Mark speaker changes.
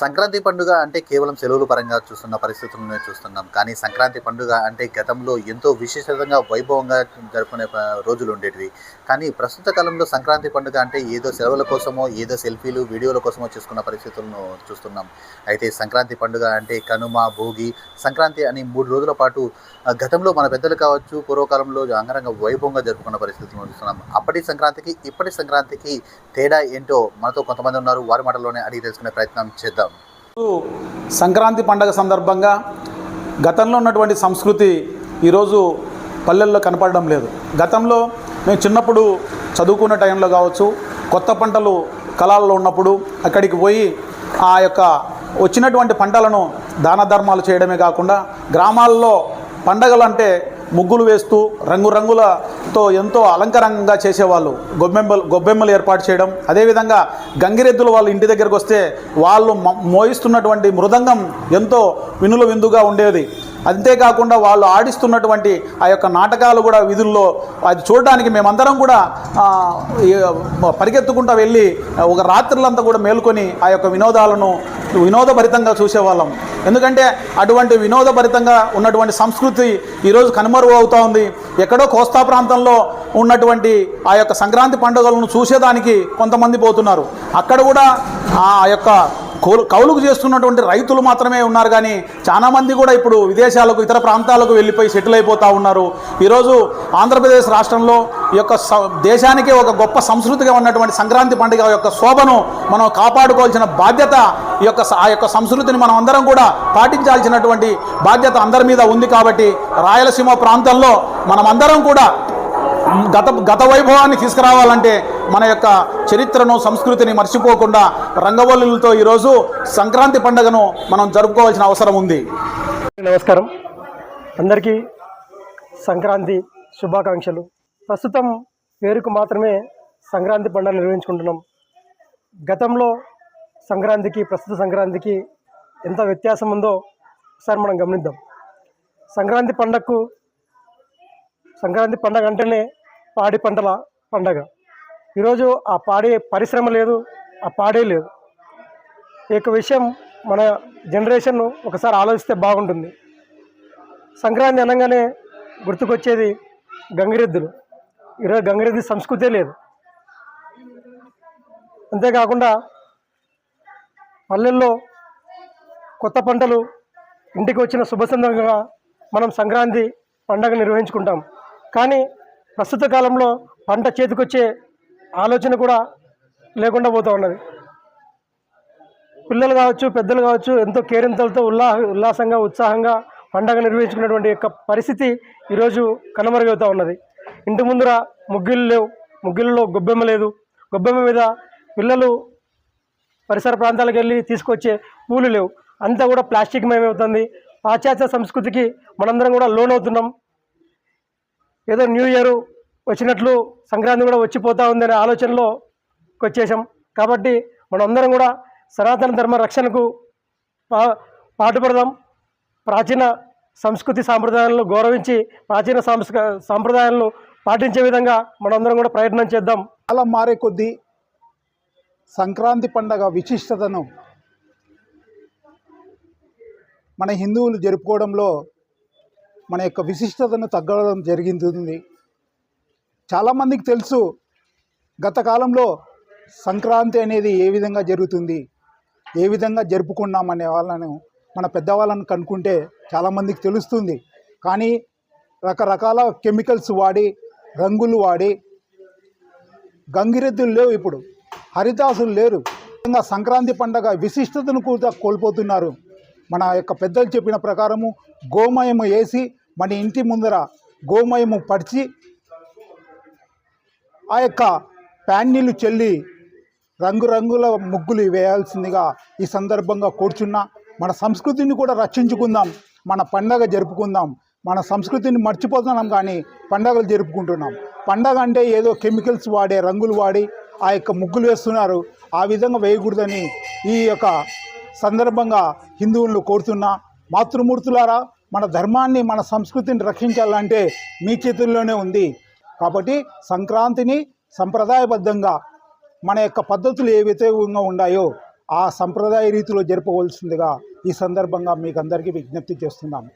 Speaker 1: సంక్రాంతి పండుగ అంటే కేవలం సెలవుల పరంగా చూస్తున్న పరిస్థితులను చూస్తున్నాం. కానీ సంక్రాంతి పండుగ అంటే గతంలో ఎంతో విశేషంగా వైభవంగా జరుపుకునే రోజులు ఉండేటివి. కానీ ప్రస్తుత కాలంలో సంక్రాంతి పండుగ అంటే ఏదో సెలవుల కోసమో ఏదో సెల్ఫీలు వీడియోల కోసమో చేసుకున్న పరిస్థితులను చూస్తున్నాం. అయితే సంక్రాంతి పండుగ అంటే కనుమ భోగి సంక్రాంతి అని మూడు రోజుల పాటు గతంలో మన పెద్దలు కావచ్చు పూర్వకాలంలో అంగరంగ వైభవంగా జరుపుకున్న పరిస్థితులను చూస్తున్నాం. అప్పటి సంక్రాంతికి ఇప్పటి సంక్రాంతికి తేడా ఏంటో మనతో కొంతమంది ఉన్నారు. వారి మాటల్లోనే అడిగి తెలుసుకునే ప్రయత్నం చేద్దాం.
Speaker 2: సంక్రాంతి పండగ సందర్భంగా గతంలో ఉన్నటువంటి సంస్కృతి ఈరోజు పల్లెల్లో కనపడడం లేదు. గతంలో మేము చిన్నప్పుడు చదువుకున్న టైంలో కావచ్చు కొత్త పంటలు కళాల్లో ఉన్నప్పుడు అక్కడికి పోయి ఆ యొక్క వచ్చినటువంటి పంటలను దాన ధర్మాలు చేయడమే కాకుండా గ్రామాల్లో పండగలు అంటే ముగ్గులు వేస్తూ రంగురంగుల తో ఎంతో అలంకరంగా చేసేవాళ్ళు. గొబ్బెమ్మలు గొబ్బెమ్మలు ఏర్పాటు చేయడం. అదేవిధంగా గంగిరెద్దులు వాళ్ళు ఇంటి దగ్గరకు వస్తే వాళ్ళు మోయిస్తున్నటువంటి మృదంగం ఎంతో వినుల విందుగా ఉండేది. అంతేకాకుండా వాళ్ళు ఆడిస్తున్నటువంటి ఆ యొక్క నాటకాలు కూడా విధుల్లో అది చూడడానికి మేమందరం కూడా పరిగెత్తుకుంటా పరిగెత్తుకుంటూ వెళ్ళి ఒక రాత్రులంతా కూడా మేల్కొని ఆ యొక్క వినోదాలను వినోదభరితంగా చూసేవాళ్ళం. ఎందుకంటే అటువంటి వినోదభరితంగా ఉన్నటువంటి సంస్కృతి ఈరోజు కనుమరుగు అవుతూ ఉంది. ఎక్కడో కోస్తా ప్రాంతంలో ఉన్నటువంటి ఆ యొక్క సంక్రాంతి పండుగలను చూసేదానికి కొంతమంది పోతున్నారు. అక్కడ కూడా ఆ యొక్క కౌలు కౌలుకు చేస్తున్నటువంటి రైతులు మాత్రమే ఉన్నారు కానీ చాలామంది కూడా ఇప్పుడు విదేశాలకు ఇతర ప్రాంతాలకు వెళ్ళిపోయి సెటిల్ అయిపోతూ ఉన్నారు. ఈరోజు ఆంధ్రప్రదేశ్ రాష్ట్రంలో ఈ యొక్క స- ఒక గొప్ప సంస్కృతిగా ఉన్నటువంటి సంక్రాంతి పండుగ యొక్క శోభను మనం కాపాడుకోవాల్సిన బాధ్యత ఈ యొక్క ఆ యొక్క సంస్కృతిని మనం అందరం కూడా పాటించాల్సినటువంటి బాధ్యత అందరి మీద ఉంది కాబట్టి రాయలసీమ ప్రాంతంలో మనమందరం కూడా గత గత వైభవాన్ని తీసుకురావాలంటే మన యొక్క చరిత్రను సంస్కృతిని మర్చిపోకుండా రంగవల్లులతో ఈరోజు సంక్రాంతి పండుగను మనం జరుపుకోవాల్సిన అవసరం ఉంది.
Speaker 3: నమస్కారం. అందరికీ సంక్రాంతి శుభాకాంక్షలు. ప్రస్తుతం పేరుకు మాత్రమే సంక్రాంతి పండుగ నిర్వహించుకుంటున్నాం. గతంలో సంక్రాంతికి ప్రస్తుత సంక్రాంతికి ఎంత వ్యత్యాసం ఉందో ఒకసారి మనం గమనిద్దాం. సంక్రాంతి పండగకు సంక్రాంతి పండగ అంటేనే పాడి పంటల పండగ. ఈరోజు ఆ పాడే పరిశ్రమ లేదు ఆ పాడే లేదు. ఈ యొక్క విషయం మన జనరేషన్ ఒకసారి ఆలోచిస్తే బాగుంటుంది. సంక్రాంతి అనగానే గుర్తుకొచ్చేది గంగిరెద్దులు. ఈరోజు గంగిరెద్దు సంస్కృతే లేదు. అంతేకాకుండా పల్లెల్లో కొత్త పంటలు ఇంటికి వచ్చిన శుభ సందర్భంగా మనం సంక్రాంతి పండగ నిర్వహించుకుంటాం. కానీ ప్రస్తుత కాలంలో పంట చేతికొచ్చే ఆలోచన కూడా లేకుండా పోతూ ఉన్నది. పిల్లలు కావచ్చు పెద్దలు కావచ్చు ఎంతో కేరింతలతో ఉల్లా ఉల్లాసంగా ఉత్సాహంగా పండగ నిర్వహించుకున్నటువంటి యొక్క పరిస్థితి ఈరోజు కనుమరుగవుతూ ఉన్నది. ఇంటి ముందర ముగ్గులు లేవు ముగ్గులలో గొబ్బెమ్మ లేదు. గొబ్బెమ్మ మీద పిల్లలు పరిసర ప్రాంతాలకు వెళ్ళి తీసుకొచ్చే పూలు లేవు. అంతా కూడా ప్లాస్టిక్ మయమవుతుంది. పాశ్చాత్య సంస్కృతికి మనందరం కూడా లోన్ అవుతున్నాం ఏదో న్యూ ఇయర్ వచ్చినట్లు సంక్రాంతి కూడా వచ్చిపోతా ఉందనే ఆలోచనలో వచ్చేసాం కాబట్టి మనందరం కూడా సనాతన ధర్మ రక్షణకు పా పాటుపడదాం. ప్రాచీన సంస్కృతి సాంప్రదాయాలను గౌరవించి ప్రాచీన సాంస్క సాంప్రదాయాలను పాటించే విధంగా మనందరం కూడా ప్రయత్నం చేద్దాం.
Speaker 4: అలా మారే కొద్దీ సంక్రాంతి పండగ విశిష్టతను మన హిందువులు జరుపుకోవడంలో మన యొక్క విశిష్టతను తగ్గడం జరిగింది. చాలామందికి తెలుసు గత కాలంలో సంక్రాంతి అనేది ఏ విధంగా జరుగుతుంది ఏ విధంగా జరుపుకున్నామనే వాళ్ళను మన పెద్దవాళ్ళను కనుక్కుంటే చాలామందికి తెలుస్తుంది. కానీ రకరకాల కెమికల్స్ వాడి రంగులు వాడి గంగిరెద్దులు లేవు ఇప్పుడు. హరిదాసులు లేరు. సంక్రాంతి పండగ విశిష్టతను కూడా కోల్పోతున్నారు. మన యొక్క పెద్దలు చెప్పిన ప్రకారము గోమయము వేసి మన ఇంటి ముందర గోమయము పడిచి ఆ యొక్క ప్యాన్నీలు చెల్లి రంగురంగుల ముగ్గులు వేయాల్సిందిగా ఈ సందర్భంగా కూర్చున్నా. మన సంస్కృతిని కూడా రక్షించుకుందాం. మన పండగ జరుపుకుందాం. మన సంస్కృతిని మర్చిపోతున్నాం కానీ పండగలు జరుపుకుంటున్నాం. పండగ అంటే ఏదో కెమికల్స్ వాడే రంగులు వాడి ఆ యొక్క ముగ్గులు వేస్తున్నారు. ఆ విధంగా వేయకూడదని ఈ యొక్క సందర్భంగా హిందువులను కోరుతున్నా మాతృమూర్తులారా మన ధర్మాన్ని మన సంస్కృతిని రక్షించాలంటే మీ చేతుల్లోనే ఉంది. కాబట్టి సంక్రాంతిని సంప్రదాయబద్ధంగా మన యొక్క పద్ధతులు ఏ విధంగా ఉన్నాయో ఆ సంప్రదాయ రీతిలో జరపవలసిందిగా ఈ సందర్భంగా మీకు అందరికీ విజ్ఞప్తి చేస్తున్నాము.